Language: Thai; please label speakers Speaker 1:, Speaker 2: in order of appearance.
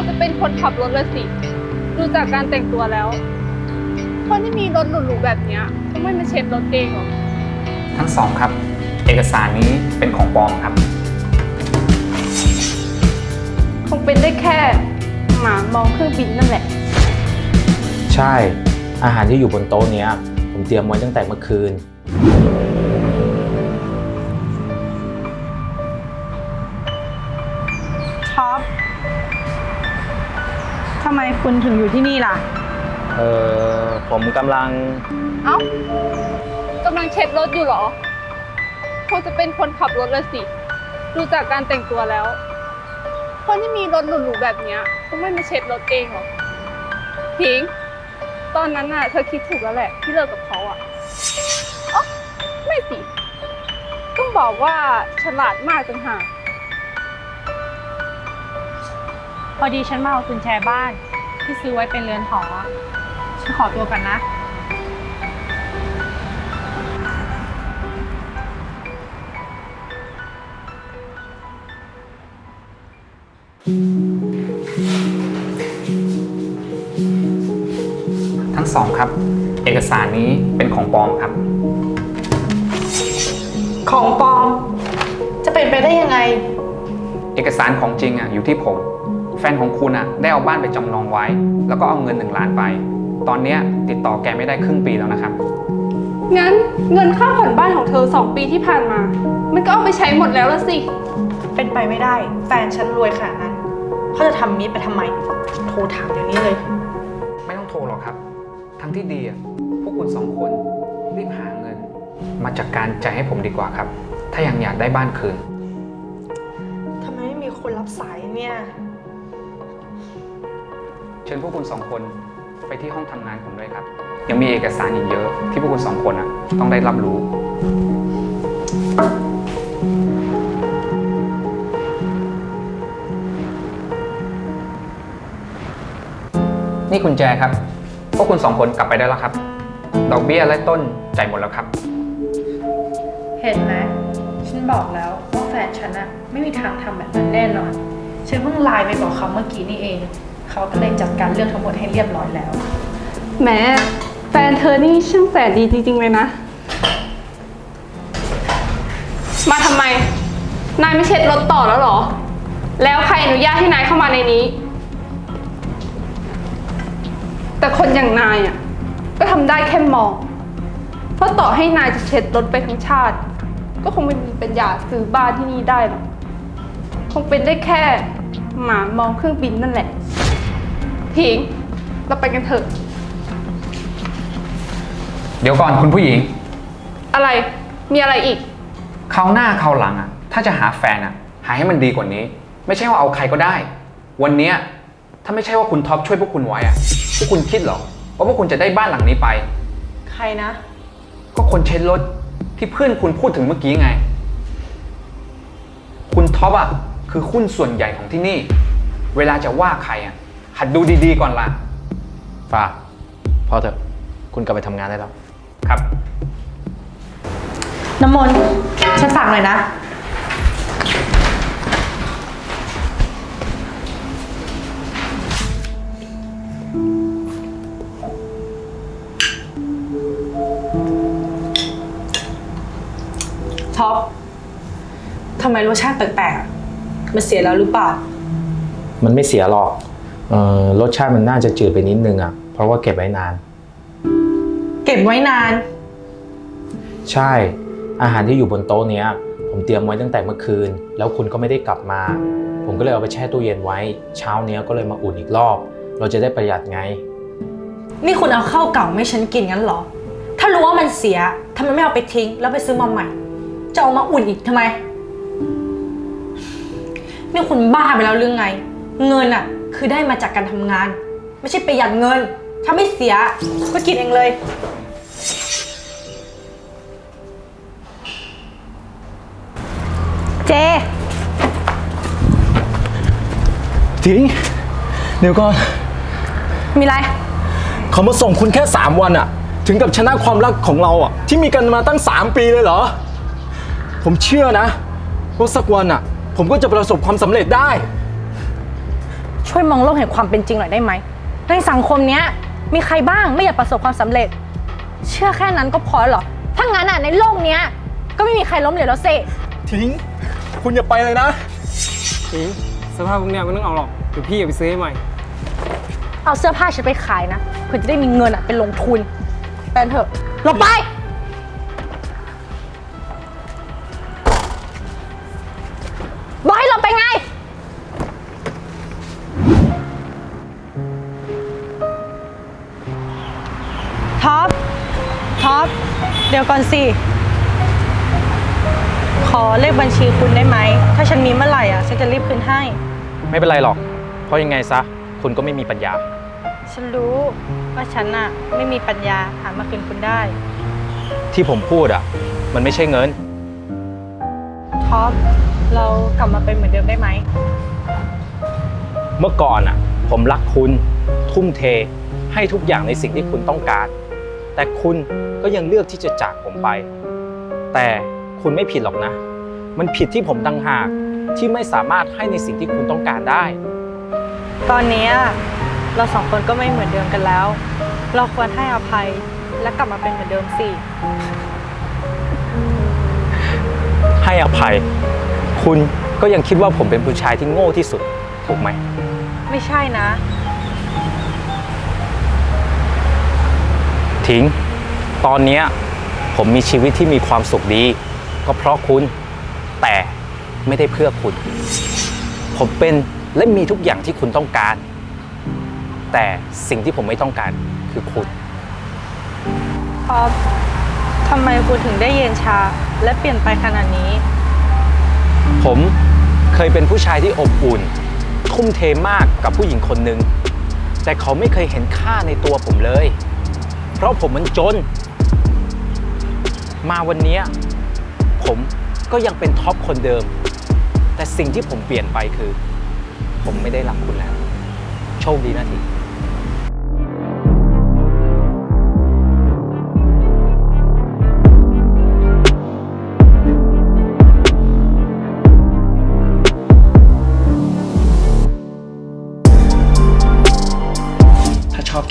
Speaker 1: งจะเป็นคนขับรถละสิ ดูจากการแต่งตัวแล้ว คนที่มีรถหรูๆแบบเนี้ยคงไม่มาเช็ดรถเองหรอก
Speaker 2: ทั้งสองครับ เอกสารนี้เป็นของปลอมครับ
Speaker 1: คงเป็นได้แค่ หมามองเครื่องบินนั่นแหละ
Speaker 3: ใช่ อาหารที่อยู่บนโต๊ะเนี้ย ผมเตรียมไว้ตั้งแต่เมื่อคืนำ
Speaker 4: ไมคุณถึงอยู่ที่นี่ล่ะ
Speaker 3: เออผมกำลัง
Speaker 1: เอ้ากำลังเช็ดรถอยู่เหรอคงจะเป็นคนขับรถละสิ ดูจากการแต่งตัวแล้ว คนที่มีรถหรูๆแบบเนี้ยคงไม่มาเช็ดรถเองหรอกพิง ตอนนั้นน่ะเธอคิดถูกแล้วแหละที่เลิกกับเขาอะอ๋อไม่สิ ต้องบอกว่าฉลาดมากจังหาก
Speaker 4: พอดีฉันมาเอากุญแจบ้านที่ซื้อไว้เป็นเรือนหอฉันขอตัวกันนะ
Speaker 2: ทั้งสองครับ เอกสารนี้เป็นของปลอมครับ
Speaker 4: ของปลอม จะเป็นไปได้ยังไง
Speaker 2: เอกสารของจริงอะอยู่ที่ผม แฟนของคุณอะได้เอาบ้านไปจำนองไว้ แล้วก็เอาเงินหนึ่งล้านไป ตอนเนี้ยติดต่อแกไม่ได้ครึ่งปีแล้วนะครับ
Speaker 1: งั้นเงินค่าผ่อนบ้านของเธอสองปีที่ผ่านมา มันก็เอาไปใช้หมดแล้วละสิ
Speaker 5: เป็นไปไม่ได้ แฟนฉันรวยขนาดนั้นเขาจะทำมิตรไปทำไม โทรถามเดี๋ยวนี้เลย
Speaker 2: ไม่ต้องโทรหรอกครับ ทั้งที่ดีอะพวกคุณสองคนรีบหาเงิน มาจัดการจ่ายให้ผมดีกว่าครับ ถ้ายังอยากได้บ้านคืน
Speaker 5: ทำไมไม่มีคนรับสายเนี่ย
Speaker 2: เชิญพวกคุณสองคนไปที่ห้องทำงานผมด้วยครับ ยังมีเอกสารอีกเยอะที่พวกคุณสองคนอะต้องได้รับรู้ นี่คุณแจครับ พวกคุณสองคนกลับไปได้แล้วครับ ดอกเบี้ยและต้นจ่ายหมดแล้วครับ
Speaker 5: เห็นไหมฉันบอกแล้วว่าแฟนฉันอะไม่มีทางทำแบบนั้นแน่นอน ฉันเพิ่งไลน์ไปบอกเขาเมื่อกี้นี่เอง เขาก็เลยจัดการเรื่องทั้งหมดให้เรียบร้อยแล้ว
Speaker 1: แหมแฟนเธอนี่ช่างแสนดีจริง ๆ เลยนะ มาทำไม นายไม่เช็ดรถต่อแล้วเหรอ แล้วใครอนุญาตให้นายเข้ามาในนี้ แต่คนอย่างนายอะ ก็ทำได้แค่มอง เพราะต่อให้นายจะเช็ดรถไปทั้งชาติ ก็คงไม่มีปัญญาซื้อบ้านที่นี่ได้หรอก คงเป็นได้แค่หมามองเครื่องบินนั่นแหละ พิงเราไปกันเถอะ
Speaker 2: เดี๋ยวก่อนคุณผู้หญิง
Speaker 1: อะไรมีอะไรอีก
Speaker 2: คราวหน้าคราวหลังอะ ถ้าจะหาแฟนอะ หาให้มันดีกว่านี้ ไม่ใช่ว่าเอาใครก็ได้ วันเนี้ยถ้าไม่ใช่ว่าคุณท็อปช่วยพวกคุณไว้อะพวกคุณคิดเหรอว่าพวกคุณจะได้บ้านหลังนี้ไป
Speaker 5: ใครนะ
Speaker 2: ก็คนเช็ดรถที่เพื่อนคุณพูดถึงเมื่อกี้ไง คุณท็อปอะคือหุ้นส่วนใหญ่ของที่นี่ เวลาจะว่าใครอะ หัดดูดีๆก่อนล่ะ
Speaker 3: ฟ้าพอเถอะ คุณกลับไปทำงานได้แล้ว
Speaker 2: ครับ
Speaker 5: น้ำมนต์ฉันฝากหน่อยนะ ท็อป ทำไมรสชาติแปลกๆอะมันเสียแล้วหรือเปล่า
Speaker 3: มันไม่เสียหรอกเออ รสชาติมันน่าจะจืดไปนิดนึงอะ เพราะว่าเก็บไว้นาน
Speaker 5: เก็บไว้นาน
Speaker 3: ใช่ อาหารที่อยู่บนโต๊ะเนี้ย ผมเตรียมไว้ตั้งแต่เมื่อคืน แล้วคุณก็ไม่ได้กลับมา ผมก็เลยเอาไปแช่ตู้เย็นไว้ เช้าเนี้ยก็เลยมาอุ่นอีกรอบ เราจะได้ประหยัดไง
Speaker 5: นี่คุณเอาข้าวเก่าไม่ฉันกินงั้นเหรอ ถ้ารู้ว่ามันเสียทำไมไม่เอาไปทิ้ง แล้วไปซื้อมาใหม่ จะเอามาอุ่นอีกทำไม นี่คุณบ้าไปแล้วหรือไง เงินอะ คือได้มาจากการทำงาน ไม่ใช่ประหยัดเงิน ถ้าไม่เสีย ก็กินเองเลย
Speaker 4: เจ
Speaker 6: ทิ้งเดี๋ยวก่อน
Speaker 4: มีอะไร
Speaker 6: เขามาส่งคุณแค่ 3 วันอะถึงกับชนะความรักของเราอะที่มีกันมาตั้ง 3 ปีเลยเหรอ ผมเชื่อนะว่าสักวันอะผมก็จะประสบความสำเร็จได้
Speaker 5: ช่วยมองโลกแห่งความเป็นจริงหน่อยได้ไหม ในสังคมเนี้ยมีใครบ้างไม่อยากประสบความสำเร็จ เชื่อแค่นั้นก็พอแล้วเหรอ ถ้างั้นอะในโลกเนี้ยก็ไม่มีใครล้มเหลวแล้วเซ
Speaker 6: ทิ้ง คุณอย่าไปเลยนะ
Speaker 7: ทิ้งสภาพพวกเนี้ยไม่ต้องเอาหรอกเดี๋ยวพี่เอาไปซื้อให้ใหม่
Speaker 5: เอาเสื้อผ้าฉันไปขายนะเพื่อจะได้มีเงินอะเป็นลงทุน แต่เถอะหลบไป อป
Speaker 4: เดี๋ยวก่อนสิ ขอเลขบัญชีคุณได้ไหม ถ้าฉันมีเมื่อไหร่อะ ฉันจะรีบคืนให้
Speaker 3: ไม่เป็นไรหรอก เพราะยังไงซะ คุณก็ไม่มีปัญญา
Speaker 4: ฉันรู้ว่าฉันอะ ไม่มีปัญญาหามาคืนคุณได้
Speaker 3: ที่ผมพูดอะ มันไม่ใช่เงิน
Speaker 4: ท็อป เรากลับมาเป็นเหมือนเดิมได้ไหม
Speaker 3: เมื่อก่อนอะ ผมรักคุณ ทุ่มเท ให้ทุกอย่างในสิ่งที่คุณต้องการ แต่คุณ ก็ยังเลือกที่จะจากผมไป แต่คุณไม่ผิดหรอกนะ มันผิดที่ผมต่างหากที่ไม่สามารถให้ในสิ่งที่คุณต้องการได้
Speaker 4: ตอนนี้อะเราสองคนก็ไม่เหมือนเดิมกันแล้ว เราควรให้อภัยและกลับมาเป็นเหมือนเดิมสิ
Speaker 3: ให้อภัย คุณก็ยังคิดว่าผมเป็นผู้ชายที่โง่ที่สุด ถูกไหม
Speaker 4: ไม่ใช่นะ
Speaker 3: ทิ้ง ตอนเนี้ยผมมีชีวิตที่มีความสุขดี ก็เพราะคุณแต่ไม่ได้เพื่อคุณ ผมเป็นและมีทุกอย่างที่คุณต้องการ แต่สิ่งที่ผมไม่ต้องการคือคุณ
Speaker 4: ท็อปทำไมคุณถึงได้เย็นชาและเปลี่ยนไปขนาดนี้
Speaker 3: ผมเคยเป็นผู้ชายที่อบอุ่น ทุ่มเทมากกับผู้หญิงคนหนึ่งแต่เขาไม่เคยเห็นค่าในตัวผมเลย เพราะผมมันจน มาวันนี้ผมก็ยังเป็นท็อปคนเดิม แต่สิ่งที่ผมเปลี่ยนไปคือ ผมไม่ได้รักคุณแล้ว โชคดีนะที